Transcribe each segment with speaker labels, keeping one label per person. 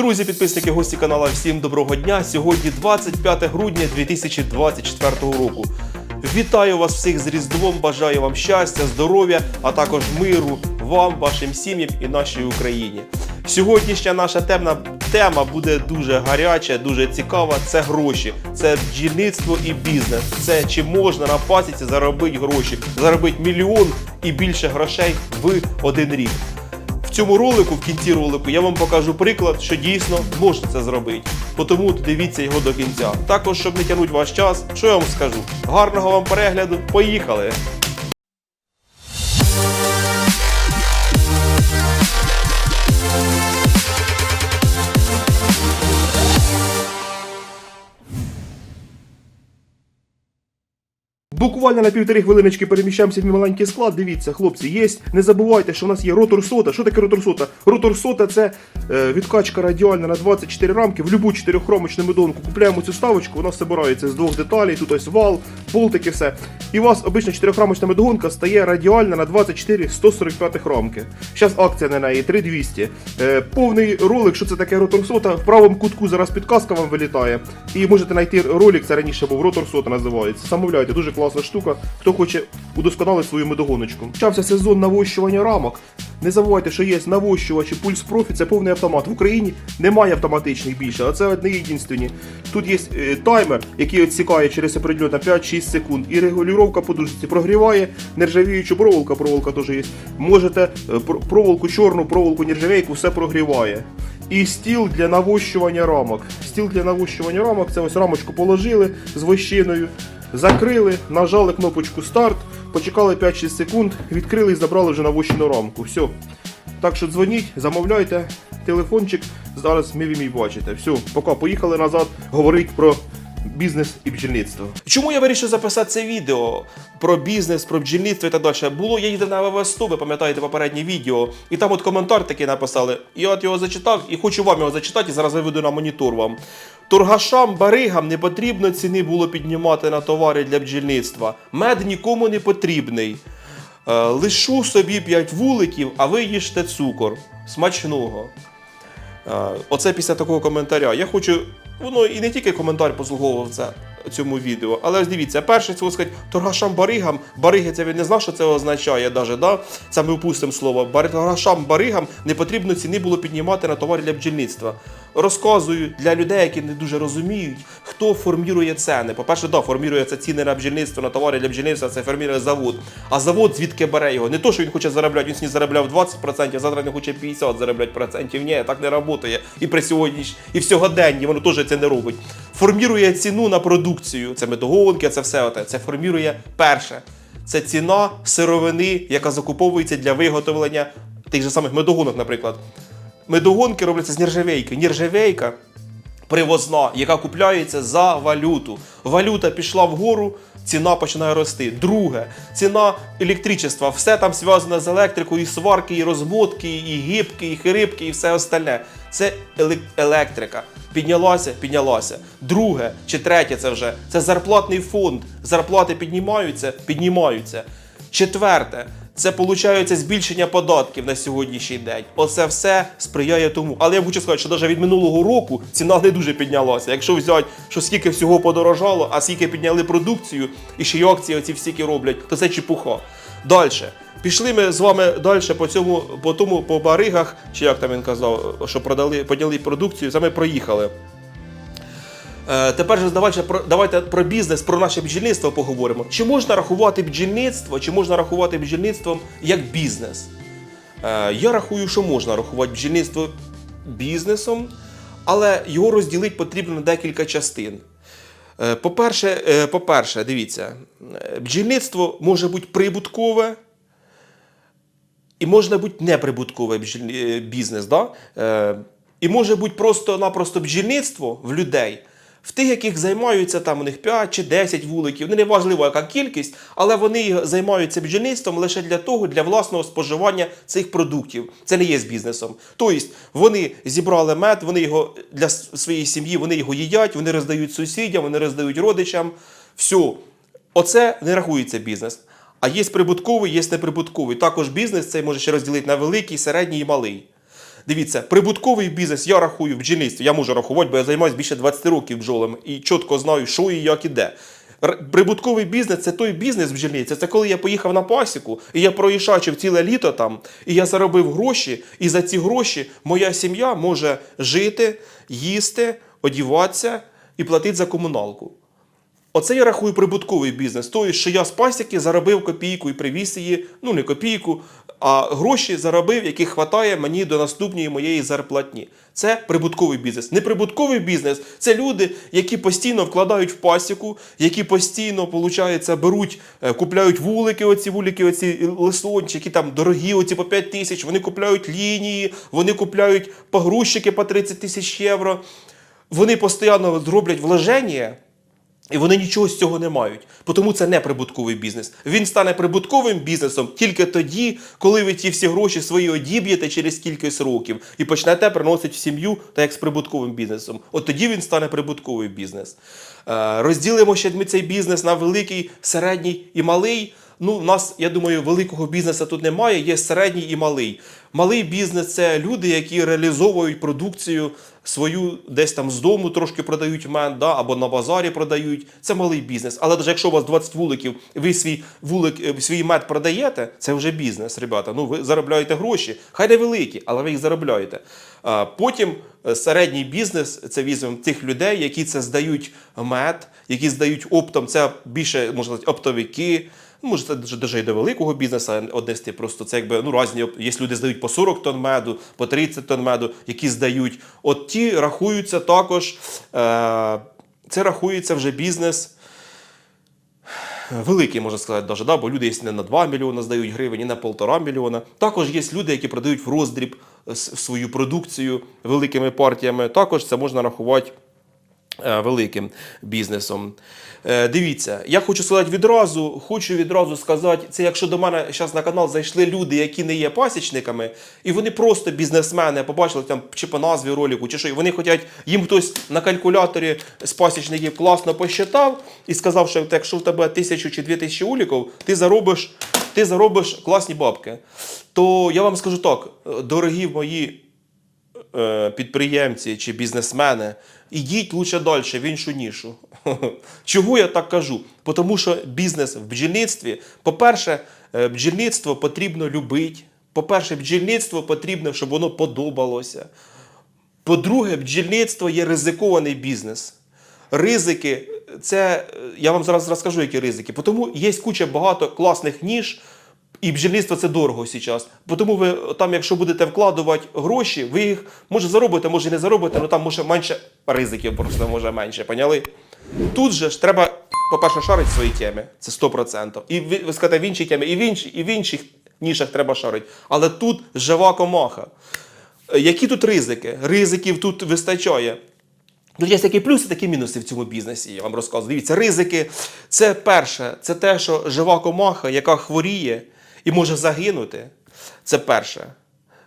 Speaker 1: Друзі, підписники, гості каналу, всім доброго дня. Сьогодні 25 грудня 2024 року. Вітаю вас всіх з Різдвом, бажаю вам щастя, здоров'я, а також миру вам, вашим сім'ям і нашій Україні. Сьогоднішня наша темна тема буде дуже гаряча, дуже цікава. Це гроші, це бджільництво і бізнес. Це чи можна на пасіці заробити гроші, заробити мільйон і більше грошей в один рік. В цьому ролику, в кінці ролику, я вам покажу приклад, що дійсно можна це зробити. Тому дивіться його до кінця. Також, щоб не тягнути ваш час, що я вам скажу? Гарного вам перегляду, поїхали! Буквально на півтори хвилиночки переміщаємося в мій маленький склад. Дивіться, хлопці, є. Не забувайте, що у нас є ротор сота. Що таке ротор сота? Ротор сота це е, відкачка радіальна на 24 рамки в любу чотирьохромочну медонку. Купляємо цю ставочку, вона збирається з двох деталей. Тут ось вал, болтики, все. І у вас обична чотирьохрамочна медогонка стає радіальна на 24 145 рамки. Зараз акція на неї 3200. Е, повний ролик, що це таке ротор сота. В правому кутку зараз підказка вам вилітає. І можете знайти ролик, це раніше був ротор сота називається. Замовляйте, дуже класна штука. Хто хоче удосконалити свою медогоночку. Почався сезон навощування рамок. Не забувайте, що є навощувачі Пульс Профі, це повний автомат. В Україні немає автоматичних більше, а це одне єдинственні. Тут є е, таймер, який відсікає через определенно 5-6 секунд. І регулювання подушці прогріває нержавіючу проволока, проволока теж є. Можете е, проволоку чорну, проволоку нержавейку, все прогріває. І стіл для навощування рамок. Стіл для навощування рамок це ось рамочку положили з вощиною, закрили, нажали кнопочку старт, почекали 5-6 секунд, відкрили і забрали вже навощену рамку. Все. Так що дзвоніть, замовляйте, телефончик. Зараз ми вмій бачите. Все, поки поїхали назад говорити про бізнес і бджільництво. Чому я вирішив записати це відео про бізнес, про бджільництво і так далі? Було я їздив на ВВС100, ви пам'ятаєте попереднє відео, і там от коментар такий написали. Я от його зачитав і хочу вам його зачитати, і зараз виведу на монітор вам. Торгашам, баригам не потрібно ціни було піднімати на товари для бджільництва. Мед нікому не потрібний. Е, Лишу собі 5 вуликів, а ви їжте цукор. Смачного. Е, Оце після такого коментаря. Я хочу. Воно і не тільки коментар послуговував це цьому відео, але ось дивіться, перше це сказати, торгашам баригам, бариги це він не знав, що це означає, даже, да? це ми впустимо слово. Торгашам баригам не потрібно ціни було піднімати на товари для бджільництва. Розказую для людей, які не дуже розуміють, хто формірує ціни. По-перше, да, формірує це ціни на бджільництво, на товари для бджільництва, це формірує завод. А завод звідки бере його? Не то, що він хоче заробляти, він сьогодні заробляв 20%, а завтра він хоче 50 заробляти процентів. Ні, так не працює. І при сьогодні і в сьогоденні воно теж це не робить. Формірує ціну на продукцію. Це медогонки, це все оте. Це формірує перше. Це ціна сировини, яка закуповується для виготовлення тих же самих медогонок, наприклад. Медогонки робляться з нержавейки. Нержавейка привозна, яка купляється за валюту. Валюта пішла вгору, ціна починає рости. Друге, ціна електричества. Все там зв'язане з електрикою, і сварки, і розмотки, і гібки, і хрипки, і все остальне. Це електрика. Піднялася, піднялася. Друге чи третє це вже це зарплатний фонд. Зарплати піднімаються, піднімаються. Четверте, це виходить збільшення податків на сьогоднішній день. Оце все сприяє тому. Але я хочу сказати, що навіть від минулого року ціна не дуже піднялася. Якщо взяти, що скільки всього подорожало, а скільки підняли продукцію, і ще й акції оці всіки роблять, то це чепуха. Далі. Пішли ми з вами далі по цьому, по тому, по баригах, чи як там він казав, що продали, підняли продукцію, ми проїхали. Е, Тепер же давайте давайте про бізнес, про наше бджільництво поговоримо. Чи можна рахувати бджільництво, чи можна рахувати бджільництвом як бізнес? Е, Я рахую, що можна рахувати бджільництво бізнесом, але його розділити потрібно на декілька частин. Е, По-перше, по-перше, дивіться, бджільництво може бути прибуткове, і може бути неприбутковий бджіль- е, бізнес. Да? І може бути просто-напросто бджільництво в людей, в тих, яких займаються там у них 5 чи 10 вуликів. Ну, неважливо, яка кількість, але вони займаються бджільництвом лише для того, для власного споживання цих продуктів. Це не є з бізнесом. Тобто вони зібрали мед, вони його для своєї сім'ї, вони його їдять, вони роздають сусідям, вони роздають родичам. Все. Оце не рахується бізнес. А є прибутковий, є неприбутковий. Також бізнес цей може ще розділити на великий, середній і малий. Дивіться, прибутковий бізнес я рахую в бджільництві. Я можу рахувати, бо я займаюся більше 20 років бджолами і чітко знаю, що і як і де. Прибутковий бізнес це той бізнес в бджільниці. Це коли я поїхав на пасіку, і я проїшачив ціле літо там, і я заробив гроші, і за ці гроші моя сім'я може жити, їсти, одіватися і платити за комуналку. Оце я рахую прибутковий бізнес. Тобто, що я з пасіки заробив копійку і привіз її, ну не копійку, а гроші заробив, яких хватає мені до наступної моєї зарплатні. Це прибутковий бізнес. Неприбутковий бізнес це люди, які постійно вкладають в пасіку, які постійно, получається, беруть, е, купляють вулики, оці вулики, оці лисончики, там дорогі, оці по 5 тисяч, вони купляють лінії, вони купляють погрузчики по 30 тисяч євро. Вони постійно зроблять вложення. І вони нічого з цього не мають. Тому це не прибутковий бізнес. Він стане прибутковим бізнесом тільки тоді, коли ви ті всі гроші свої одіб'єте через кількись років і почнете приносити в сім'ю так як з прибутковим бізнесом. От тоді він стане прибутковий бізнес. Е, Розділимо ще ми цей бізнес на великий, середній і малий. Ну, у нас, я думаю, великого бізнесу тут немає, є середній і малий. Малий бізнес це люди, які реалізовують продукцію свою десь там з дому трошки продають мед, да, або на базарі продають. Це малий бізнес. Але навіть якщо у вас 20 вуликів, ви свій вулик, е, свій мед продаєте, це вже бізнес, ребята. Ну, ви заробляєте гроші, хай не великі, але ви їх заробляєте. Потім е, середній бізнес це візьмемо тих людей, які це здають мед, які здають оптом. Це більше можна сказати, оптовики. Ну, Може, це даже і до великого бізнесу однести. Просто це якби ну різні. Є люди здають по 40 тонн меду, по 30 тонн меду, які здають. От ті рахуються також. Е, це рахується вже бізнес. Великий, можна сказати, даже, да? бо люди є не на 2 мільйони здають гривень, і на 1,5 мільйона. Також є люди, які продають в роздріб свою продукцію великими партіями. Також це можна рахувати е, великим бізнесом. Е, Дивіться, я хочу сказати відразу, хочу відразу сказати, це якщо до мене зараз на канал зайшли люди, які не є пасічниками, і вони просто бізнесмени, побачили там чи по назві ролику, чи що, і вони хочуть, їм хтось на калькуляторі з пасічників класно посчитав і сказав, що якщо в тебе тисячу чи дві тисячі уліків, ти заробиш, ти заробиш класні бабки. То я вам скажу так, дорогі мої е, підприємці чи бізнесмени, ідіть лучше далі в іншу нішу. Чого я так кажу? Тому що бізнес в бджільництві, по-перше, е, бджільництво потрібно любити. По-перше, бджільництво потрібно, щоб воно подобалося. По-друге, бджільництво є ризикований бізнес. Ризики, це е, я вам зараз розкажу, які ризики. Тому є куча багато класних ніж, і бджільництво це дорого зараз. Тому ви там, якщо будете вкладувати гроші, ви їх може заробите, може не заробите, але там може менше ризиків, просто може менше. Поняли? Тут же ж треба, по-перше, шарити свої теми, це 100%. І ви, скажете, в іншій темі, і в, іншій, і в інших нішах треба шарити. Але тут жива комаха. Е, Які тут ризики? Ризиків тут вистачає. Тут є такі плюси, такі мінуси в цьому бізнесі. Я вам розказую. Дивіться, ризики це перше, це те, що жива комаха, яка хворіє і може загинути. Це перше.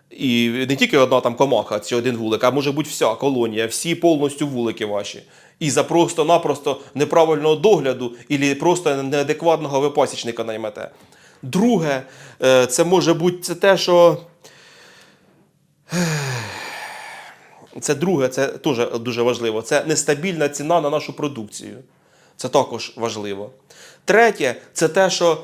Speaker 1: І не тільки одна там комаха чи один вулик, а може бути вся колонія, всі повністю вулики ваші. І за просто-напросто неправильного догляду, і просто неадекватного ви пасічника наймете. Друге, е, це може бути це те, що це друге, це теж дуже важливо. Це нестабільна ціна на нашу продукцію. Це також важливо. Третє, це те, що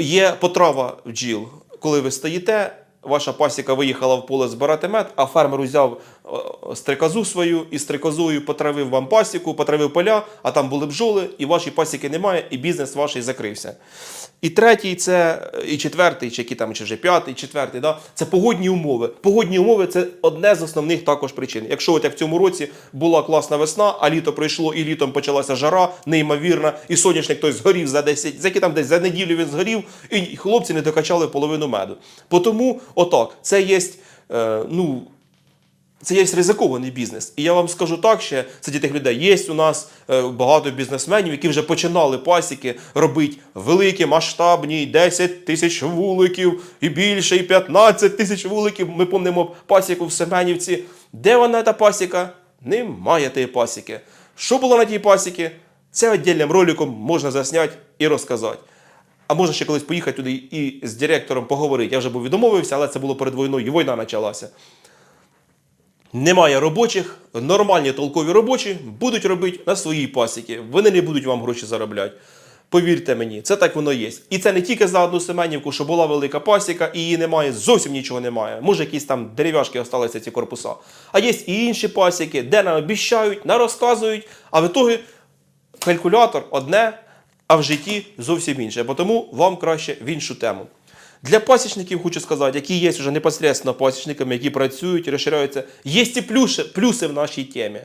Speaker 1: є потрава бджіл. Коли ви стоїте, ваша пасіка виїхала в поле збирати мед, а фермер взяв е, стрикозу свою і стрикозою потравив вам пасіку, потравив поля, а там були бджоли, і ваші пасіки немає, і бізнес ваш закрився. І третій, це і четвертий, чи який там, чи вже п'ятий, четвертий, да? це погодні умови. Погодні умови це одне з основних також причин. Якщо от як в цьому році була класна весна, а літо пройшло, і літом почалася жара, неймовірна, і соняшник той згорів за 10, за які там десь за неділю він згорів, і хлопці не докачали половину меду. Тому, отак, це є, е, ну. Це є ризикований бізнес. І я вам скажу так ще, це тих людей. Є у нас е, багато бізнесменів, які вже починали пасіки робити великі, масштабні, 10 тисяч вуликів і більше, і 15 тисяч вуликів. Ми пам'ятаємо пасіку в Семенівці. Де вона та пасіка? Немає тієї пасіки. Що було на тій пасіці? Це віддільним роликом можна засняти і розказати. А можна ще колись поїхати туди і з директором поговорити. Я вже був відмовився, але це було перед війною, і війна почалася. Немає робочих, нормальні толкові робочі будуть робити на своїй пасіки. Вони не будуть вам гроші заробляти. Повірте мені, це так воно є. І це не тільки за одну Семенівку, що була велика пасіка, і її немає, зовсім нічого немає. Може, якісь там дерев'яшки залишилися ці корпуса. А є і інші пасіки, де нам обіщають, нам розказують, а в ітогі калькулятор одне, а в житті зовсім інше. Бо тому вам краще в іншу тему. Для пасічників хочу сказати, які є вже непосередньо пасічниками, які працюють, розширяються. Є і плюси, плюси в нашій темі.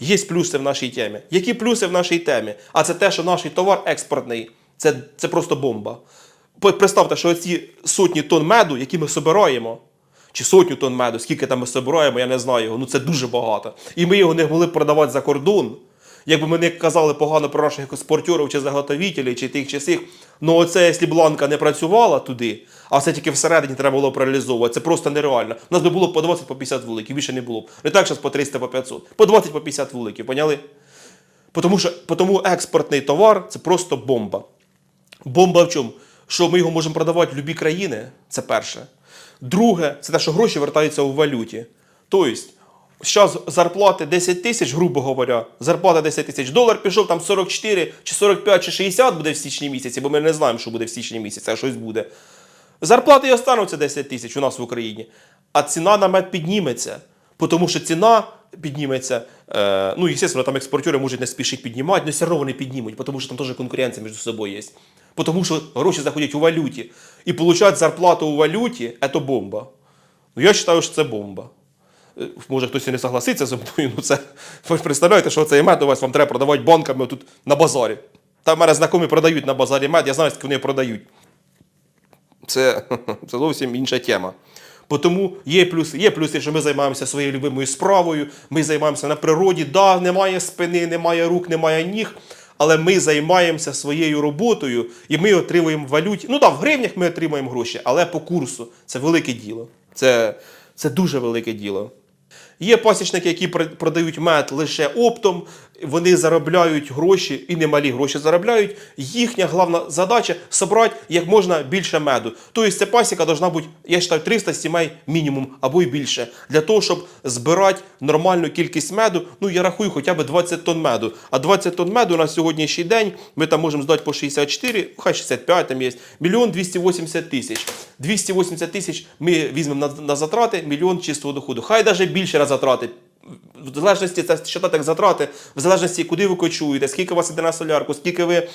Speaker 1: Є плюси в нашій темі. Які плюси в нашій темі? А це те, що наш товар експортний, це, це просто бомба. Представте, що ці сотні тонн меду, які ми собираємо, чи сотню тонн меду, скільки там ми собираємо, я не знаю його, ну це дуже багато. І ми його не могли продавати за кордон. Якби ми не казали погано про наших експортерів чи заготовителів, чи тих чи сих, ну оце, якщо бланка не працювала туди, а все тільки всередині треба було реалізовувати, це просто нереально. У нас би було по 20 по 50 вуликів, більше не було б. Не так, що по 300 по 500, по 20 по 50 вуликів, поняли? Тому що експортний товар це просто бомба. Бомба в чому? Що ми його можемо продавати в будь-які країни, це перше. Друге, це те, що гроші вертаються у валюті. Тобто, зараз зарплати 10 тисяч, грубо говоря, зарплата 10 тисяч, долар пішов там 44, чи 45, чи 60 буде в січні місяці, бо ми не знаємо, що буде в січні місяці, а щось буде. Зарплати і остануться 10 тисяч у нас в Україні, а ціна на мед підніметься. Тому що ціна підніметься. Е, ну, звісно, там експортери можуть не спішити піднімати, але все одно вони піднімуть, тому що там теж конкуренція між собою є. Тому що гроші заходять у валюті. І отримати зарплату у валюті це бомба. Ну, я вважаю, що це бомба. Е, Може, хтось і не согласиться зі мною, ну це ви ж представляєте, що цей мед у вас вам треба продавати банками тут на базарі. Там в мене знайомі продають на базарі мед, я знаю, скільки вони продають. Це, це зовсім інша тема. Тому є плюси, є плюси, що ми займаємося своєю любимою справою, ми займаємося на природі. Да, немає спини, немає рук, немає ніг. Але ми займаємося своєю роботою і ми отримуємо валюті. Ну так, в гривнях ми отримуємо гроші, але по курсу це велике діло. Це, це дуже велике діло. Є пасічники, які пр- продають мед лише оптом, вони заробляють гроші і немалі гроші заробляють. Їхня головна задача собрати як можна більше меду. Тобто ця пасіка должна бути, я вважаю, 300 сімей мінімум або й більше. Для того, щоб збирати нормальну кількість меду, ну я рахую хоча б 20 тонн меду. А 20 тонн меду на сьогоднішній день ми там можемо здати по 64, хай 65 там є, мільйон 280 тисяч. 280 тисяч ми візьмемо на, на затрати, мільйон чистого доходу. Хай навіть більше на затрати. В залежності це що так затрати, в залежності, куди ви кочуєте, скільки у вас іде на солярку, скільки ви,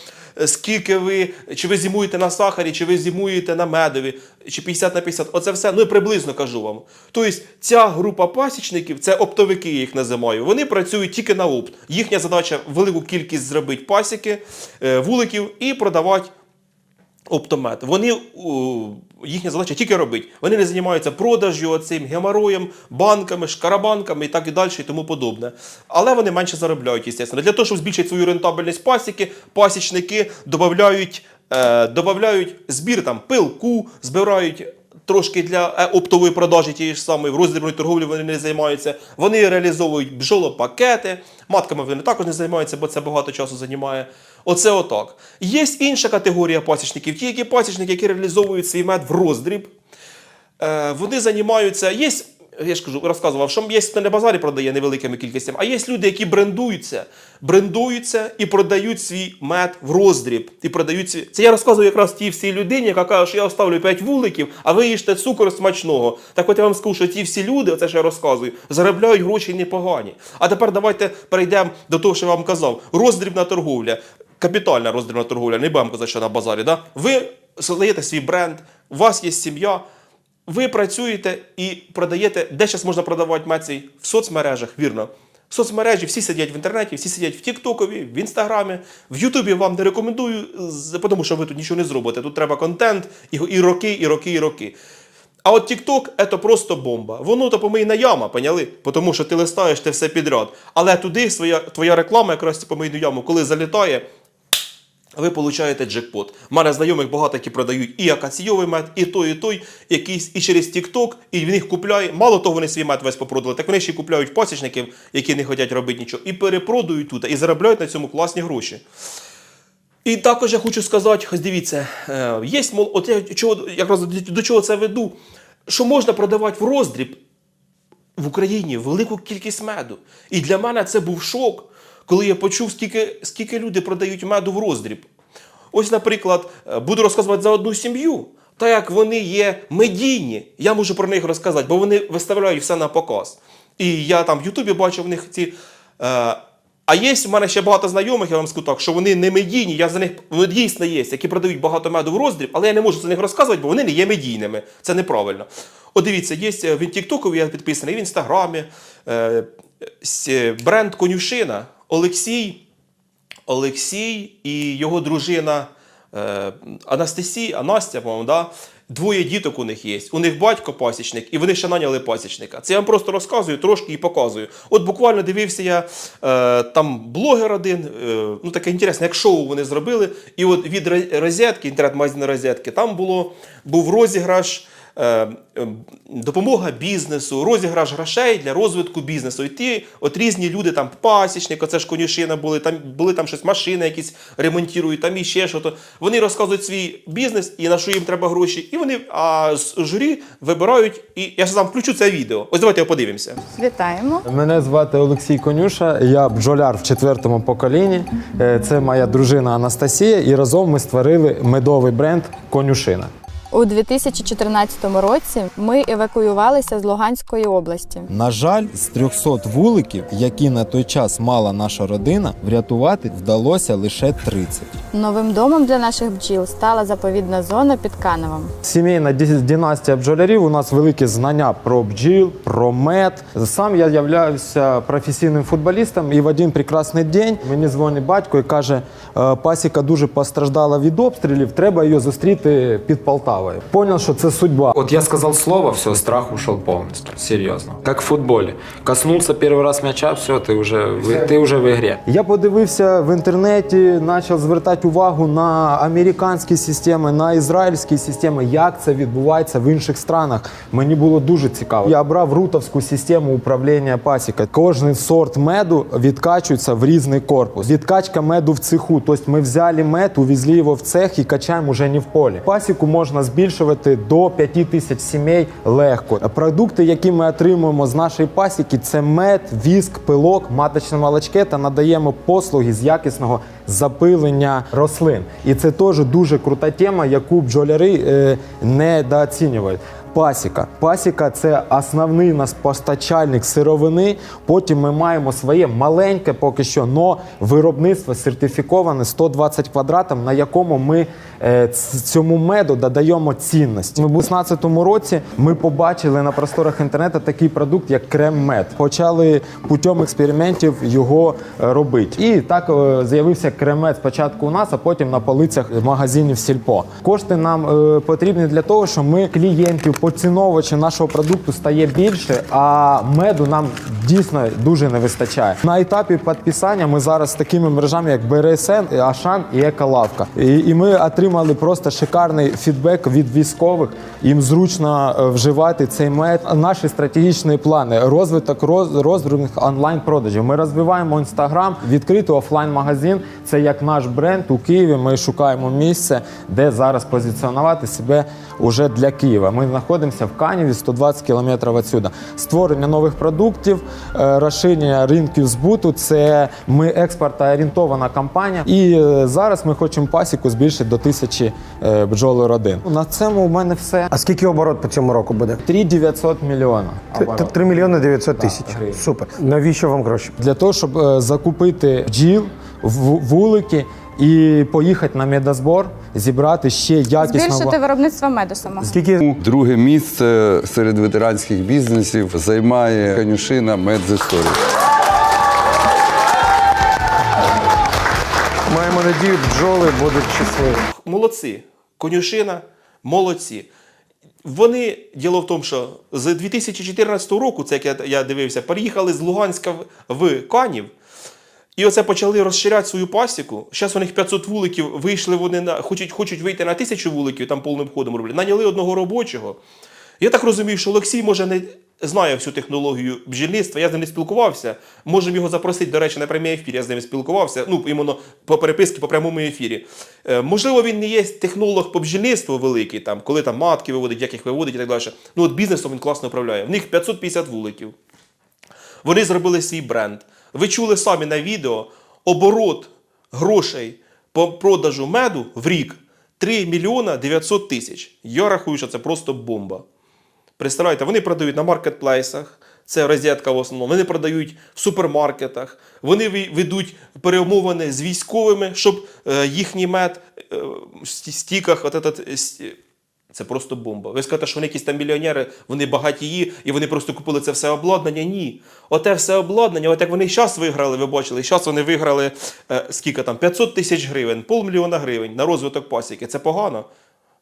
Speaker 1: скільки ви, чи ви зимуєте на сахарі, чи ви зимуєте на медові, чи 50 на 50. Оце все, ну і приблизно кажу вам. Тобто ця група пасічників, це оптовики, їх називаю, вони працюють тільки на опт. Їхня задача велику кількість зробити пасіки, е, вуликів і продавати оптомет. Вони їхня задача тільки робити. Вони не займаються продажю, цим геморроєм, банками, шкарабанками і так і далі, і тому подобне. Але вони менше заробляють, звісно. Для того, щоб збільшити свою рентабельність пасіки, пасічники додають, е, додають збір там пилку, збирають. Трошки для е, оптової продажі тієї ж самої, в роздрібної торговлі вони не займаються. Вони реалізовують бджолопакети, матками вони також не займаються, бо це багато часу займає. Оце отак. Є інша категорія пасічників, ті, які пасічники, які реалізовують свій мед в роздріб. Е, вони займаються. Є, я ж кажу, розказував, що є хто на базарі продає невеликими кількостями, а є люди, які брендуються, брендуються і продають свій мед в роздріб. І продають свій... Це я розказую якраз тій всій людині, яка каже, що я оставлю 5 вуликів, а ви їжте цукор смачного. Так от я вам скажу, що ті всі люди, оце що я розказую, заробляють гроші непогані. А тепер давайте перейдемо до того, що я вам казав. Роздрібна торговля. Капітальна роздрібна торговля, не будемо казати, що на базарі. Да? Ви создаєте свій бренд, у вас є сім'я, ви працюєте і продаєте, де зараз можна продавати мед цей? В соцмережах, вірно. В соцмережі всі сидять в інтернеті, всі сидять в Тіктокові, в Інстаграмі. В Ютубі вам не рекомендую, тому що ви тут нічого не зробите. Тут треба контент і, і роки, і роки, і роки. А от TikTok – це просто бомба. Воно то помийна яма, поняли? Тому що ти листаєш те все підряд. Але туди своя, твоя реклама якраз цю помийну яму, коли залітає, ви получаєте джекпот. У мене знайомих багато, які продають і акаційовий мед, і той, і той, якийсь і через TikTok, і в них купляють. Мало того, вони свій мед весь попродали, так вони ще й купляють пасічників, які не хочуть робити нічого, і перепродають тут, і заробляють на цьому класні гроші. І також я хочу сказати, ось дивіться, е, є мол, от я чого, якраз до, до чого це веду, що можна продавати в роздріб в Україні велику кількість меду. І для мене це був шок, коли я почув, скільки, скільки люди продають меду в роздріб. Ось, наприклад, е, буду розказувати за одну сім'ю. Так як вони є медійні, я можу про них розказати, бо вони виставляють все на показ. І я там в Ютубі бачив в них ці. Е, а є в мене ще багато знайомих, я вам скажу так, що вони не медійні, я за них дійсно є, які продають багато меду в роздріб, але я не можу за них розказувати, бо вони не є медійними. Це неправильно. От дивіться, є е, в Тіктокові я підписаний, і в Інстаграмі е, бренд Конюшина Олексій. Олексій і його дружина е, Анастасія, Настя, по-моєму, да? двоє діток у них є. У них батько пасічник, і вони ще наняли пасічника. Це я вам просто розказую трошки і показую. От буквально дивився я е, там блогер один, е, ну таке інтересне, як шоу вони зробили. І от від розетки, інтернет-магазину розетки, там було, був розіграш. Е, Допомога бізнесу, розіграш грошей для розвитку бізнесу. І ті, от різні люди, там пасічник, оце ж конюшина були, там були там щось машини якісь ремонтують, там іще щось. Вони розказують свій бізнес і на що їм треба гроші. І вони а з журі вибирають. І я ж сам включу це відео. Ось давайте його подивимося.
Speaker 2: Вітаємо.
Speaker 3: Мене звати Олексій Конюша, я бджоляр в четвертому поколінні. Е, Це моя дружина Анастасія, і разом ми створили медовий бренд Конюшина.
Speaker 2: У 2014 році ми евакуювалися з Луганської області.
Speaker 4: На жаль, з 300 вуликів, які на той час мала наша родина, врятувати вдалося лише 30.
Speaker 2: Новим домом для наших бджіл стала заповідна зона під Каневом.
Speaker 3: Сімейна династія бджолярів. У нас великі знання про бджіл, про мед. Сам я являюся професійним футболістом, і в один прекрасний день мені дзвонить батько і каже: «Е, пасіка дуже постраждала від обстрілів, треба її зустріти під Полтавою Поняв, що це судьба.
Speaker 5: Вот я сказал слово, все, страх ушел полностью. Серьезно. Как в футболе. Коснулся первый раз мяча, все, ты уже, в- ты уже в игре.
Speaker 3: Я подивився в інтернеті, почав звертати увагу на американські системи, на ізраїльські системи, як це відбувається в інших странах. Мені було дуже цікаво. Я обрав рутовську систему управління пасіка. Кожен сорт меду відкачується в різний корпус. Відкачка меду в цеху. Тобто ми взяли мед, увезли його в цех і качаємо вже не в полі. Пасіку можна збільшувати до 5 тисяч сімей легко. Продукти, які ми отримуємо з нашої пасіки, це мед, віск, пилок, маточне молочке та надаємо послуги з якісного запилення рослин. І це теж дуже крута тема, яку бджоляри е, недооцінюють. Пасіка. Пасіка це основний нас постачальник сировини. Потім ми маємо своє маленьке, поки що, но виробництво сертифіковане 120 квадратів, на якому ми е, цьому меду додаємо цінність. Ми в 2016 році ми побачили на просторах інтернету такий продукт, як крем-мед. Почали путем експериментів його е, робити. І так е, з'явився крем-мед спочатку у нас, а потім на полицях магазинів Сільпо. Кошти нам потрібні для того, щоб ми клієнтів, поціновувачів нашого продукту стає більше, а меду нам дійсно дуже не вистачає. На етапі підписання ми зараз з такими мережами, як БРСН, Ашан і Еколавка. І, і ми отримали просто шикарний фідбек від військових. Їм зручно е, вживати цей мед. Наші стратегічні плани, розвиток роз, роздрібних онлайн-продажів. Ми розвиваємо інстаграм, відкритий офлайн-магазин. Це як наш бренд у Києві. Ми шукаємо місце, де зараз позиціонувати себе уже для Києва. Ми знаходимося в Каніві, 120 кілометрів відсюди. Створення нових продуктів, розширення ринків збуту. Це ми експортоорієнтована компанія. І е, зараз ми хочемо пасіку збільшити до тисячі е, бджолородин. На цьому у мене все.
Speaker 6: А скільки оборот по цьому року буде?
Speaker 3: 3900 мільйона.
Speaker 6: Т- 3 мільйони 900 тисяч. Супер. Навіщо вам гроші?
Speaker 3: Для того, щоб е, закупити бджіл, в- вулики і поїхати на медозбор, зібрати ще якісного.
Speaker 2: Збільшити виробництво меду саме.
Speaker 6: Скільки
Speaker 7: Друге місце серед ветеранських бізнесів займає конюшина Медзисторі.
Speaker 6: маємо надію, бджоли будуть щасливі.
Speaker 1: Молодці. Конюшина, молодці. Вони, діло в тому, що з 2014 року, це як я, я дивився, переїхали з Луганська в, в Канів. І оце почали розширяти свою пасіку. Зараз у них 500 вуликів, вийшли вони на хочуть, хочуть вийти на тисячу вуликів, там повним ходом роблять. Наняли одного робочого. Я так розумію, що Олексій може не знає всю технологію бджільництва. Я з ним не спілкувався. Можемо його запросити, до речі, на прямий ефір. Я з ним спілкувався. Ну, іменно по переписці, по прямому ефірі. Е, можливо, він не є технолог по бджільництву великий, там, коли там матки виводить, як їх виводить і так далі. Ну, от бізнесом він класно управляє. В них 550 вуликів. Вони зробили свій бренд. Ви чули самі на відео оборот грошей по продажу меду в рік 3 мільйона 900 тисяч. Я рахую, що це просто бомба. Представляєте, вони продають на маркетплейсах, це розетка в основному. Вони продають в супермаркетах. Вони ведуть перемовини з військовими, щоб е, їхній мед е, в стіках, от этот, е, це просто бомба. Ви скажете, що вони якісь там мільйонери, вони багатії, і вони просто купили це все обладнання. Ні. Оте все обладнання, от як вони зараз виграли, ви бачили, зараз вони виграли е, скільки там, 500 тисяч гривень, полмільйона гривень на розвиток пасіки. Це погано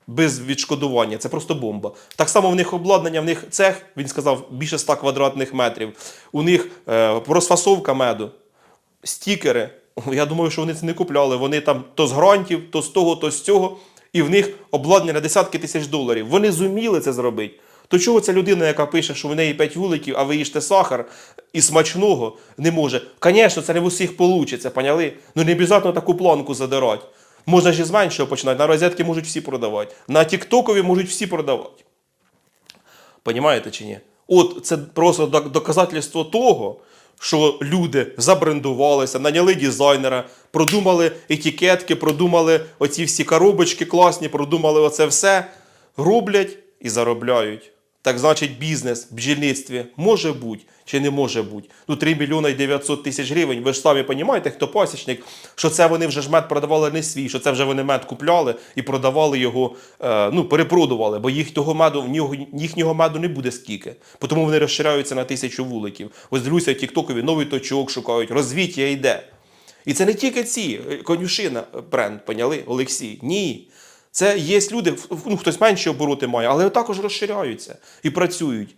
Speaker 1: без відшкодування. Це просто бомба. Так само в них обладнання, в них цех, він сказав, більше 100 квадратних метрів. У них е, розфасовка меду, стікери. Я думаю, що вони це не купляли. Вони там то з грантів, то з того, то з цього. І в них обладнання на десятки тисяч доларів. Вони зуміли це зробити. То чого ця людина, яка пише, що в неї 5 вуликів, а ви їжте сахар і смачного, не може? Звісно, це не в усіх вийде, поняли? Ну не обов'язково таку планку задирати. Можна ж і з меншого починати. На розетки можуть всі продавати. На Тіктокові можуть всі продавати. Понімаєте чи ні? От це просто доказательство того, що люди забрендувалися, наняли дизайнера, продумали етикетки, продумали оці всі коробочки класні, продумали оце все, роблять і заробляють. Так значить, бізнес в бджільництві може бути чи не може бути. Ну, 3 мільйони і 900 тисяч гривень. Ви ж самі розумієте, хто пасічник, що це вони вже ж мед продавали не свій, що це вже вони мед купляли і продавали його, е, ну, перепродували, бо їх того меду, їхнього меду не буде скільки. Тому вони розширяються на тисячу вуликів. Ось дивлюся, в Тіктокові новий точок шукають, розвіття йде. І це не тільки ці е, конюшина е, бренд, поняли, Олексій. Ні. Це є люди, ну, хтось менші обороти має, але також розширяються і працюють.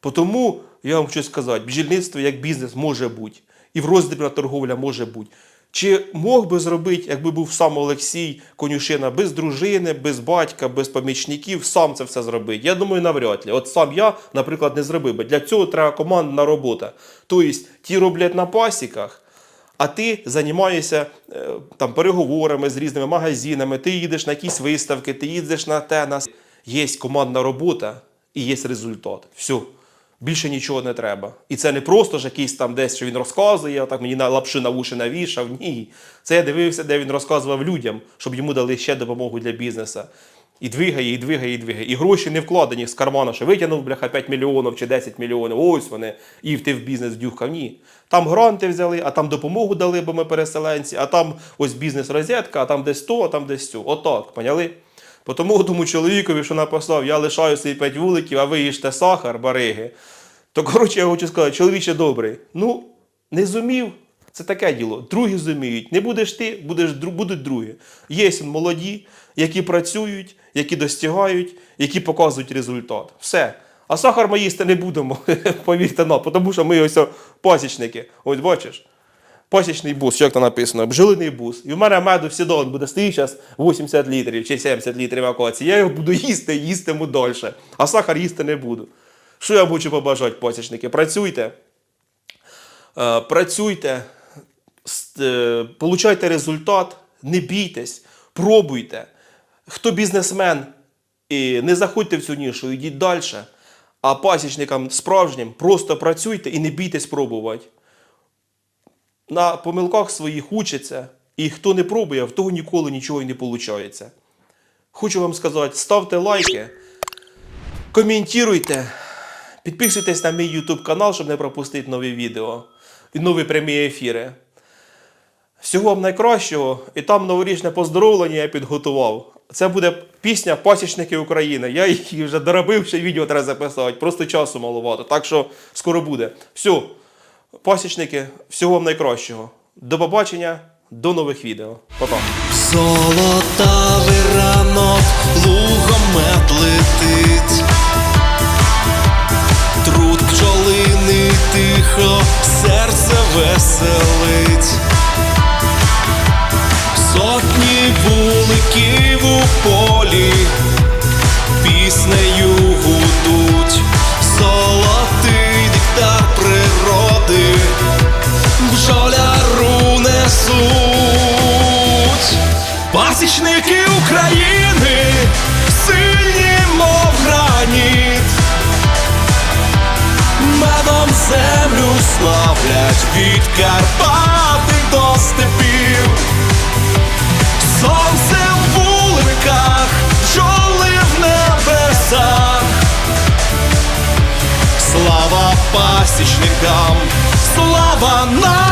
Speaker 1: Тому я вам хочу сказати, бджільництво як бізнес може бути, і в роздрібна торговля може бути. Чи мог би зробити, якби був сам Олексій Конюшина, без дружини, без батька, без помічників, сам це все зробити? Я думаю, навряд ли. От сам я, наприклад, не зробив би. Для цього треба командна робота. Тобто, ті роблять на пасіках, а ти займаєшся е, там переговорами з різними магазинами, ти їдеш на якісь виставки, ти їздиш на те, на є командна робота і є результат. Все. Більше нічого не треба. І це не просто ж якийсь там десь, що він розказує, так мені на лапши на вуші навішав. Ні. Це я дивився, де він розказував людям, щоб йому дали ще допомогу для бізнесу. І двигає, і двигає, і двигає. І гроші не вкладені з кармана, що витягнув, бляха, 5 мільйонів чи 10 мільйонів. Ось вони. І ти в бізнес вдюхав. Ні. Там гранти взяли, а там допомогу дали, бо ми переселенці, а там ось бізнес-розетка, а там десь то, а там десь цю. Отак, поняли? По Тому тому чоловікові, що написав, я лишаю свої 5 вуликів, а ви їжте сахар, бариги. То, коротше, я хочу сказати, чоловіче добрий. Ну, не зумів, це таке діло. Другі зуміють. Не будеш ти, будеш, будуть другі. Є молоді, які працюють, які достигають, які показують результат. Все. А сахар ми їсти не будемо, повірте нам, тому що ми ось о, пасічники. Ось бачиш. Пасічний бус, що як там написано, бджолиний бус. І в мене меду всі буде стоїть зараз 80 літрів чи 70 літрів акації. Я його буду їсти, їстиму далі. А сахар їсти не буду. Що я хочу побажати, пасічники? Працюйте. Е, працюйте, е, получайте результат, не бійтесь, пробуйте. Хто бізнесмен, і не заходьте в цю нішу, йдіть далі. А пасічникам справжнім просто працюйте і не бійтесь пробувати. На помилках своїх учаться, і хто не пробує, в того ніколи нічого і не виходить. Хочу вам сказати, ставте лайки, коментуйте, підписуйтесь на мій YouTube канал, щоб не пропустити нові відео і нові прямі ефіри. Всього вам найкращого, і там новорічне поздоровлення я підготував. Це буде пісня Пасічники України. Я її вже доробив, ще відео треба записати. Просто часу маловато. Так що скоро буде. Все, пасічники, всього вам найкращого. До побачення, до нових відео. Па-па.
Speaker 8: Золотавий ранок лугомет летить, труд пчолини тихо, серце веселить, сотні вуликів Пасічники України, сильні, мов граніт, медом землю
Speaker 1: славлять від Карпати до степів. Сонце в вуликах, бджоли в небесах. Слава пасічникам, слава нам!